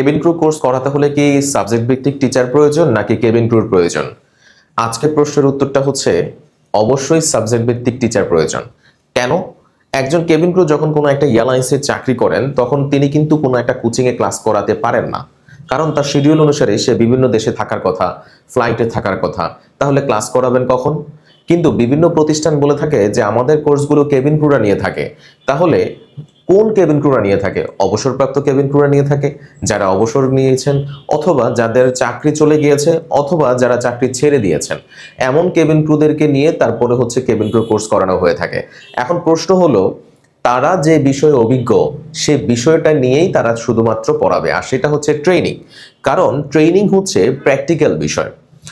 Cabin crew course করাতে হলে কি সাবজেক্ট ভিত্তিক টিচার প্রয়োজন নাকি কেবিন ক্রুর প্রয়োজন? আজকের প্রশ্নের উত্তরটা হচ্ছে, অবশ্যই সাবজেক্ট ভিত্তিক টিচার প্রয়োজন। কেন? একজন কেবিন ক্রু যখন কোনো একটা এয়ারলাইন্সে চাকরি করেন, তখন তিনি কিন্তু কোনো একটা কোচিংয়ে ক্লাস করাতে পারেন না। কারণ তার শিডিউল অনুসারে সে বিভিন্ন দেশে থাকার কথা ফ্লাইটে থাকার কথা, তাহলে ক্লাস করাবেন কখন? কিন্তু বিভিন্ন প্রতিষ্ঠান বলে থাকে যে, আমাদের কোর্সগুলো কেবিন ক্রুরা নিয়ে থাকে। তাহলে কোন কেবিন ক্রুরা নিয়ে থাকে? অবসরপ্রাপ্ত কেবিন ক্রুরা নিয়ে থাকে, যারা অবসর নিয়েছেন, অথবা যাদের চাকরি চলে গিয়েছে, অথবা যারা চাকরি ছেড়ে দিয়েছেন। এমন কেবিন ক্রুদেরকে নিয়ে তারপরে হচ্ছে কেবিন ক্রু কোর্স করানো হয়ে থাকে। এখন প্রশ্ন হলো, তারা যে বিষয়ে অভিজ্ঞ, সে বিষয়টা নিয়েই তারা শুধুমাত্র পড়াবে, আর সেটা হচ্ছে ট্রেনিং কারণ ট্রেনিং হচ্ছে প্র্যাকটিক্যাল বিষয়।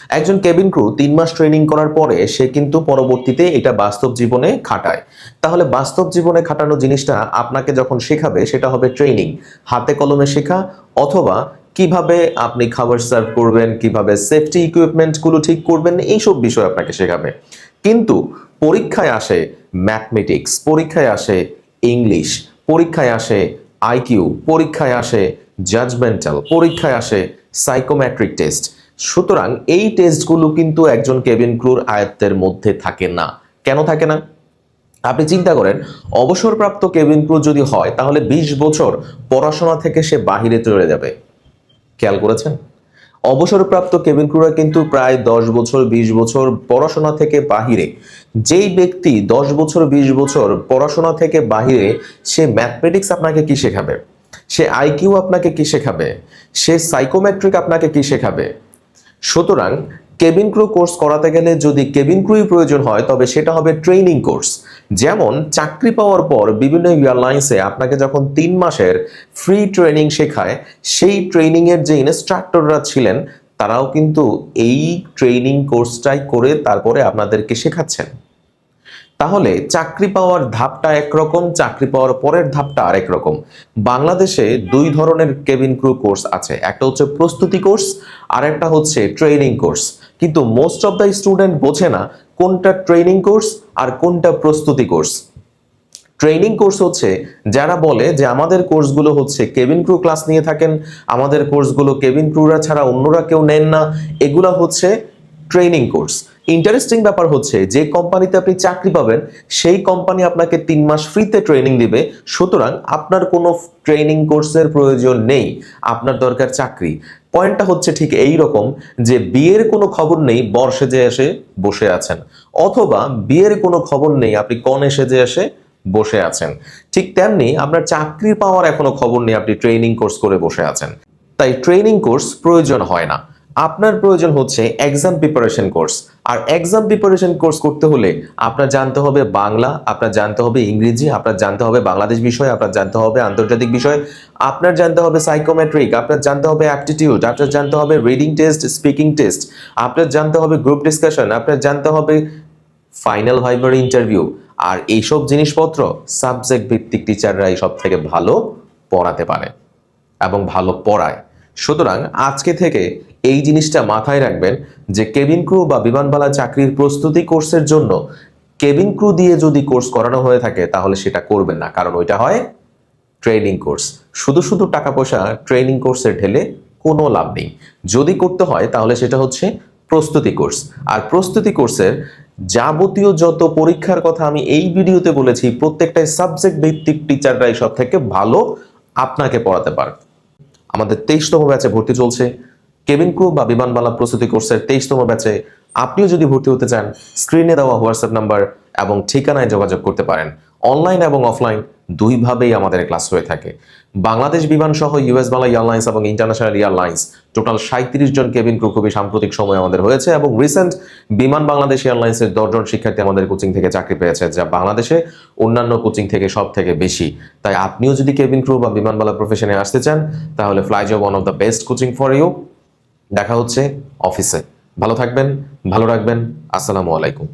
একজন কেবিন ক্রু তিন মাস ট্রেনিং করার পরে সে কিন্তু পরবর্তীতে এটা বাস্তব জীবনে খাটায়। তাহলে বাস্তব জীবনে খাটানো জিনিসটা আপনাকে যখন শেখাবে, সেটা হবে ট্রেনিং। হাতে কলমে শেখা অথবা কীভাবে আপনি খাবার সার্ভ করবেন, কীভাবে সেফটি ইকুইপমেন্টগুলো ঠিক করবেন, এইসব বিষয় আপনাকে শেখাবে। কিন্তু পরীক্ষায় আসে ম্যাথমেটিক্স, পরীক্ষায় আসে ইংলিশ, পরীক্ষায় আসে আইকিউ, পরীক্ষায় আসে জাজমেন্টাল, পরীক্ষায় আসে সাইকোমেট্রিক টেস্ট। সুতরাং এই টেস্টগুলো কিন্তু একজন কেবিন ক্রুর আয়ত্তের মধ্যে থাকে না। কেন থাকে না? আপনি চিন্তা করেন, অবসরপ্রাপ্ত কেবিন ক্রু যদি হয়, তাহলে ২০ বছর পড়াশোনা থেকে সে বাহিরে চলে যাবে। খেয়াল করেছেন? অবসরপ্রাপ্ত কেবিন ক্রুরা কিন্তু প্রায় দশ বছর ২০ বছর পড়াশোনা থেকে বাহিরে। যেই ব্যক্তি দশ বছর ২০ বছর পড়াশোনা থেকে বাহিরে, সে ম্যাথমেটিক্স আপনাকে কি শেখাবে? সে আইকিউ আপনাকে কি শেখাবে? সে সাইকোমেট্রিক আপনাকে কি শেখাবে? সুতরাং কেবিন ক্রু কোর্স করাতে গেলে যদি কেবিন ক্রুই প্রয়োজন হয়, তবে সেটা হবে ট্রেনিং কোর্স। যেমন চাকরি পাওয়ার পর বিভিন্ন এয়ারলাইন্সে আপনাকে যখন তিন মাসের ফ্রি ট্রেনিং শেখায়, সেই ট্রেনিংয়ের যে ইনস্ট্রাক্টররা ছিলেন, তারাও কিন্তু এই ট্রেনিং কোর্সটাই করে তারপরে আপনাদেরকে শেখাচ্ছেন। তাহলে চাকরি পাওয়ার ধাপটা একরকম, চাকরি পাওয়ার পরের ধাপটা আরেক রকম বাংলাদেশে দুই ধরনের কেবিন ক্রু কোর্স আছে, একটা হচ্ছে প্রস্তুতি কোর্স, আর একটা হচ্ছে ট্রেনিং কোর্স। কিন্তু মোস্ট অফ দ্য স্টুডেন্ট বোঝে না কোনটা ট্রেনিং কোর্স আর কোনটা প্রস্তুতি কোর্স। ট্রেনিং কোর্স হচ্ছে, যারা বলে যে আমাদের কোর্সগুলো হচ্ছে কেবিন ক্রু ক্লাস নিয়ে থাকেন, আমাদের কোর্সগুলো কেবিন ক্রুরা ছাড়া অন্যরা কেউ নেন না, এগুলা হচ্ছে ট্রেনিং কোর্স। ইন্টারেস্টিং ব্যাপার হচ্ছে, যে কোম্পানিতে আপনি চাকরি পাবেন, সেই কোম্পানি আপনাকে তিন মাস ফ্রিতে ট্রেনিং দিবে। সুতরাং আপনার কোনো ট্রেনিং কোর্সের প্রয়োজন নেই, আপনার দরকার চাকরি। পয়েন্টটা হচ্ছে ঠিক এই রকম যে বিয়ের কোনো খবর নেই, বর সেজে এসে বসে আছেন। অথবা বিয়ের কোনো খবর নেই, আপনি কনে সেজে এসে বসে আছেন। ঠিক তেমনি আপনার চাকরি পাওয়ার এখনও খবর নেই, আপনি ট্রেনিং কোর্স করে বসে আছেন। তাই ট্রেনিং কোর্স প্রয়োজন হয় না। আপনার প্রয়োজন হচ্ছে এক্সাম প্রিপারেশন কোর্স আর এক্সাম প্রিপারেশন কোর্স করতে হলে আপনার জানতে হবে বাংলা, আপনার জানতে হবে ইংরেজি, আপনার জানতে হবে বাংলাদেশ বিষয়, আপনার জানতে হবে আন্তর্জাতিক বিষয়, আপনার জানতে হবে সাইকোমেট্রিক আপনার জানতে হবে অ্যাপটিটিউড আপনার জানতে হবে রিডিং টেস্ট স্পিকিং টেস্ট আপনার জানতে হবে গ্রুপ ডিসকাশন আপনার জানতে হবে ফাইনাল ভাইবার ইন্টারভিউ আর এইসব জিনিসপত্র সাবজেক্ট ভিত্তিক টিচাররাই সব থেকে ভালো পড়াতে পারে এবং ভালো পড়ায়। সুতরাং আজকে থেকে এই জিনিসটা মাথায় রাখবেন যে কেবিন ক্রু বা বিমানবালা চাকরির প্রস্তুতি কোর্সের জন্য কেবিন ক্রু দিয়ে যদি কোর্স করানো হয়ে থাকে, তাহলে সেটা করবেন না, কারণ ওইটা হয় ট্রেনিং কোর্স। শুধু শুধু টাকা পয়সা ট্রেনিং কোর্সে ঢেলে কোনো লাভ নেই। যদি করতে হয়, তাহলে সেটা হচ্ছে প্রস্তুতি কোর্স। আর প্রস্তুতি কোর্সের যাবতীয় যত পরীক্ষার কথা আমি এই ভিডিওতে বলেছি, প্রত্যেকটাই সাবজেক্ট ভিত্তিক টিচাররাই সব থেকে ভালো আপনাকে পড়াতে পারে আমাদের তেইশতম ব্যাচে ভর্তি চলছে। কেবিন ক্রু বা বিমানবালা প্রস্তুতি কোর্সের তেইশতম ব্যাচে আপনিও যদি ভর্তি হতে চান, স্ক্রিনে দেওয়া হোয়াটসঅ্যাপ নাম্বার এবং ঠিকানায় যোগাযোগ করতে পারেন। অনলাইন এবং অফলাইন দুইভাবেই আমাদের ক্লাস হয়ে থাকে। বাংলাদেশ বিমান সহ ইউএস বাংলা এয়ারলাইন্স এবং ইন্টারন্যাশনাল এয়ারলাইন্স টোটাল সাঁত্রিশ জন কেবিন ক্রু খুবই সাম্প্রতিক সময় আমাদের হয়েছে এবং রিসেন্ট বিমান বাংলাদেশ এয়ারলাইন্সের দশজন শিক্ষার্থী আমাদের কোচিং থেকে চাকরি পেয়েছে, যা বাংলাদেশে অন্যান্য কোচিং থেকে সব থেকে বেশি। তাই আপনিও যদি কেবিন ক্রু বা বিমানবালা প্রফেশনে আসতে চান, তাহলে Flyjob one of the best coaching for you দেখা হচ্ছে অফিসে ভালো থাকবেন, ভালো রাখবেন। আসসালামু আলাইকুম।